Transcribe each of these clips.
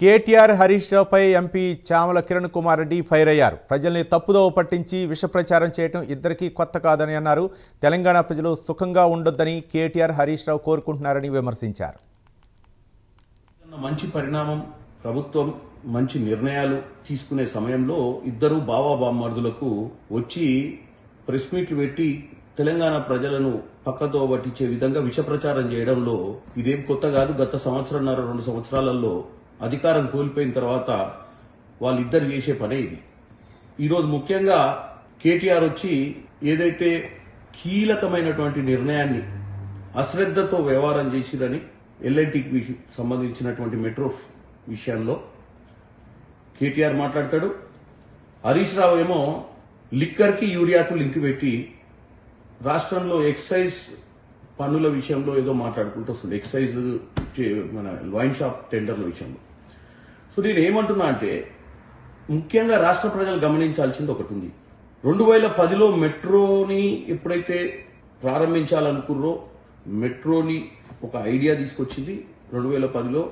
కేటీఆర్ హరీష్ రావుపై MP Chamala Kiran Kumar Reddy fire అయ్యారు. ప్రజల్ని తప్పుదోవ పట్టించి విష ప్రచారం చేయడం ఇద్దరికీ కొత్త కాదని అన్నారు. తెలంగాణ ప్రజలు సుఖంగా ఉండొద్దని కేటీఆర్ హరీష్ రావు కోరుకుంటున్నారని విమర్శించారు. మంచి పరిణామం ప్రభుత్వం మంచి నిర్ణయాలు తీసుకునే సమయంలో ఇద్దరు బావా బామ్మర్దులకు వచ్చి ప్రెస్ మీట్లు పెట్టి తెలంగాణ ప్రజలను పక్కతో పట్టించే విధంగా విష ప్రచారం చేయడంలో ఇదేం కొత్త కాదు. గత సంవత్సరంన్నర రెండు సంవత్సరాలలో అధికారం కోల్పోయిన తర్వాత వాళ్ళిద్దరు చేసే పనే ఇది. ఈరోజు ముఖ్యంగా కేటీఆర్ వచ్చి ఏదైతే కీలకమైనటువంటి నిర్ణయాన్ని అశ్రద్ధతో వ్యవహారం చేసిరని ఎల్ఐటికి సంబంధించినటువంటి మెట్రో విషయంలో కేటీఆర్ మాట్లాడతాడు. హరీష్ రావు ఏమో లిక్కర్కి యూరియాకు లింక్ పెట్టి రాష్ట్రంలో ఎక్సైజ్ పన్నుల విషయంలో ఏదో మాట్లాడుకుంటూ వస్తుంది. ఎక్సైజ్ చే- మన వైన్ షాప్ టెండర్ల విషయంలో. సో నేను ఏమంటున్నా అంటే ముఖ్యంగా రాష్ట్ర ప్రజలు గమనించాల్సింది ఒకటి ఉంది. రెండు వేల పదిలో మెట్రోని ఎప్పుడైతే ప్రారంభించాలనుకుర్రో మెట్రోని ఒక ఐడియా తీసుకొచ్చింది రెండు వేల పదిలో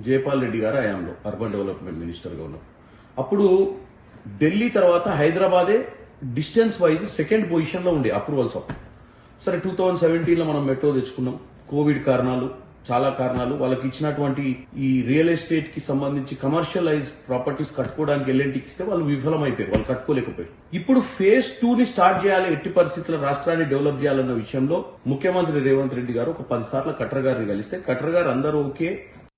జయపాల్ రెడ్డి గారు హయాంలో అర్బన్ డెవలప్మెంట్ మినిస్టర్గా ఉన్నారు అప్పుడు ఢిల్లీ తర్వాత హైదరాబాదే డిస్టెన్స్ వైజ్ సెకండ్ పొజిషన్లో ఉండే అప్రూవల్స్ అప్పుడు. సరే టూ థౌజండ్ సెవెంటీన్లో మనం మెట్రో తెచ్చుకున్నాం. కోవిడ్ కారణాలు చాలా కారణాలు. వాళ్ళకి ఇచ్చినటువంటి ఈ రియల్ ఎస్టేట్కి సంబంధించి కమర్షియలైజ్ ప్రాపర్టీస్ కట్టుకోవడానికి ఎల్ఎన్టీకి ఇస్తే వాళ్ళు విఫలమైపోయారు. వాళ్ళు కట్టుకోలేకపోయారు. ఇప్పుడు ఫేజ్ టూ ని స్టార్ట్ చేయాలి. ఎట్టి పరిస్థితుల్లో రాష్ట్రాన్ని డెవలప్ చేయాలన్న విషయంలో ముఖ్యమంత్రి రేవంత్ రెడ్డి గారు ఒక పది సార్లు కట్టర్ గారిని కలిస్తే కట్టర్ గారు అందరూ ఓకే.